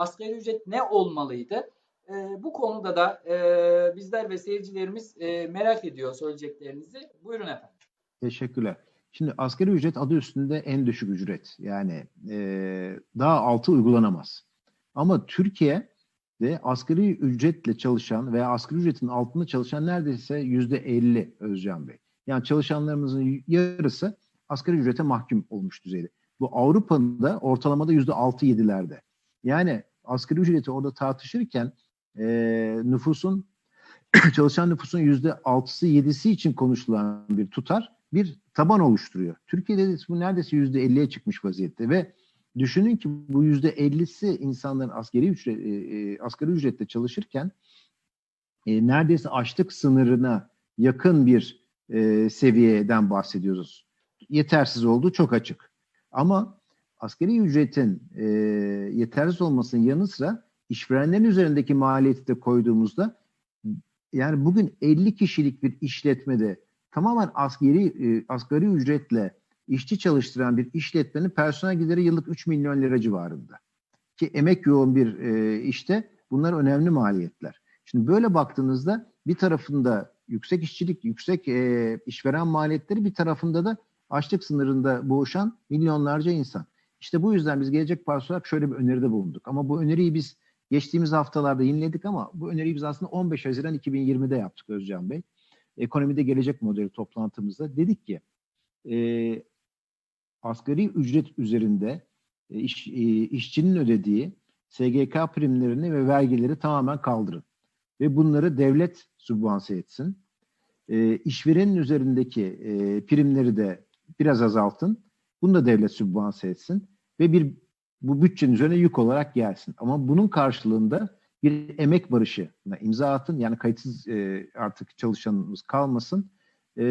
asgari ücret ne olmalıydı? E, bu konuda da e, bizler ve seyircilerimiz e, merak ediyor söyleyeceklerinizi. Buyurun efendim. Teşekkürler. Şimdi asgari ücret adı üstünde en düşük ücret. Yani e, daha altı uygulanamaz. Ama Türkiye'de asgari ücretle çalışan veya asgari ücretin altında çalışan neredeyse yüzde elli Özcan Bey. Yani çalışanlarımızın yarısı asgari ücrete mahkum olmuş düzeyde. Bu Avrupa'nın da ortalamada yüzde altı yedilerde. Yani asgari ücreti orada tartışırken e, nüfusun çalışan nüfusun yüzde altısı yedisi için konuşulan bir tutar bir taban oluşturuyor. Türkiye'de de bu neredeyse yüzde elliye çıkmış vaziyette ve düşünün ki bu yüzde ellisi insanların asgari ücret, e, e, asgari ücretle çalışırken e, neredeyse açlık sınırına yakın bir e, seviyeden bahsediyoruz. Yetersiz olduğu çok açık. Ama asgari ücretin e, yetersiz olmasının yanı sıra işverenlerin üzerindeki maliyeti de koyduğumuzda yani bugün 50 kişilik bir işletmede tamamen asgari e, asgari ücretle işçi çalıştıran bir işletmenin personel gideri yıllık 3 milyon lira civarında. Ki emek yoğun bir e, işte bunlar önemli maliyetler. Şimdi böyle baktığınızda bir tarafında yüksek işçilik, yüksek e, işveren maliyetleri bir tarafında da açlık sınırında boğuşan milyonlarca insan. İşte bu yüzden biz Gelecek Partisi olarak şöyle bir öneride bulunduk. Ama bu öneriyi biz geçtiğimiz haftalarda yeniledik ama bu öneriyi biz aslında 15 Haziran 2020'de yaptık Özcan Bey. Ekonomide Gelecek Modeli toplantımızda dedik ki e, asgari ücret üzerinde e, iş, e, işçinin ödediği SGK primlerini ve vergileri tamamen kaldırın. Ve bunları devlet sübvanse etsin. E, işverenin üzerindeki e, primleri de biraz azaltın. Bunu da devlet sübvanse etsin. Ve bir bu bütçenin üzerine yük olarak gelsin. Ama bunun karşılığında bir emek barışına imza atın. Yani kayıtsız e, artık çalışanımız kalmasın. E,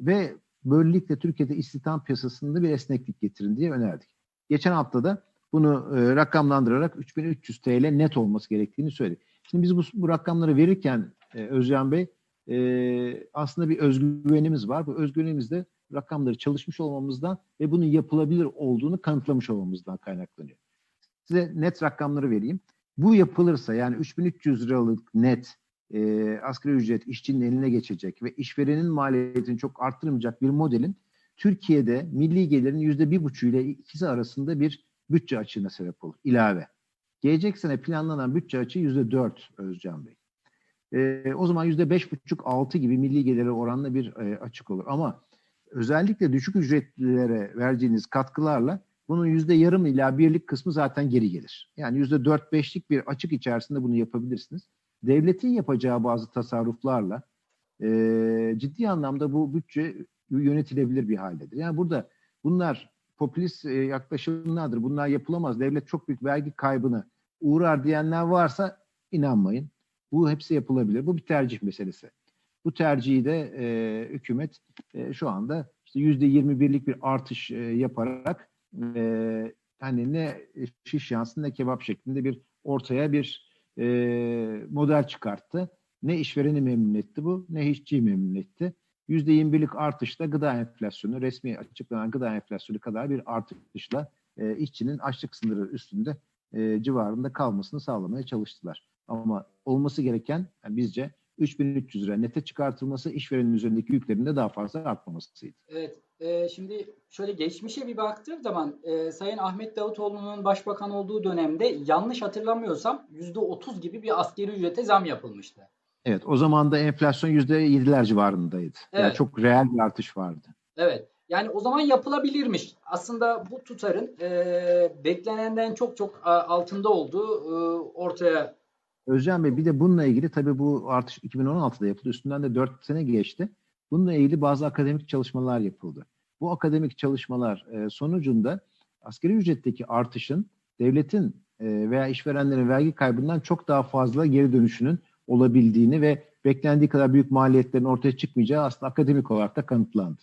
ve böylelikle Türkiye'de istihdam piyasasında bir esneklik getirin diye önerdik. Geçen hafta da bunu e, rakamlandırarak 3300 TL net olması gerektiğini söyledik. Şimdi biz bu, bu rakamları verirken e, Özcan Bey e, aslında bir özgüvenimiz var. Bu özgüvenimiz de rakamları çalışmış olmamızdan ve bunun yapılabilir olduğunu kanıtlamış olmamızdan kaynaklanıyor. Size net rakamları vereyim. Bu yapılırsa yani 3300 liralık net e, asgari ücret işçinin eline geçecek ve işverenin maliyetini çok arttırmayacak bir modelin Türkiye'de milli gelirin yüzde bir buçuğu ile ikisi arasında bir bütçe açığına sebep olur. ilave. Gelecek sene planlanan bütçe açığı yüzde dört Özcan Bey. E, o zaman yüzde beş buçuk altı gibi milli geliri oranla bir e, açık olur. Ama özellikle düşük ücretlilere vereceğiniz katkılarla bunun yüzde yarım ila birlik kısmı zaten geri gelir. Yani yüzde dört beşlik bir açık içerisinde bunu yapabilirsiniz. Devletin yapacağı bazı tasarruflarla e, ciddi anlamda bu bütçe yönetilebilir bir haldedir. Yani burada bunlar popülist e, yaklaşımlardır. Bunlar yapılamaz. Devlet çok büyük vergi kaybını uğrar diyenler varsa inanmayın. Bu hepsi yapılabilir. Bu bir tercih meselesi. Bu tercihi de e, hükümet e, şu anda işte yüzde yirmi birlik bir artış e, yaparak e, hani ne şiş yansın ne kebap şeklinde bir ortaya bir e, model çıkarttı. Ne işvereni memnun etti bu ne işçiyi memnun etti. %21'lik artışla gıda enflasyonu, resmi açıklanan gıda enflasyonu kadar bir artışla e, işçinin açlık sınırı üstünde e, civarında kalmasını sağlamaya çalıştılar. Ama olması gereken yani bizce 3300 lira nete çıkartılması işverenin üzerindeki yüklerin de daha fazla artmamasıydı. Evet. E, şimdi şöyle geçmişe bir baktığım zaman e, Sayın Ahmet Davutoğlu'nun başbakan olduğu dönemde yanlış hatırlamıyorsam %30 gibi bir askeri ücrete zam yapılmıştı. Evet o zaman da enflasyon %7'ler civarındaydı. Evet. Yani çok reel bir artış vardı. Evet. Yani o zaman yapılabilirmiş. Aslında bu tutarın e, beklenenden çok çok a, altında olduğu e, ortaya Özcan Bey bir de bununla ilgili tabii bu artış 2016'da yapıldı. Üstünden de 4 sene geçti. Bununla ilgili bazı akademik çalışmalar yapıldı. Bu akademik çalışmalar e, sonucunda asgari ücretteki artışın devletin e, veya işverenlerin vergi kaybından çok daha fazla geri dönüşünün olabildiğini ve beklendiği kadar büyük maliyetlerin ortaya çıkmayacağı aslında akademik olarak da kanıtlandı.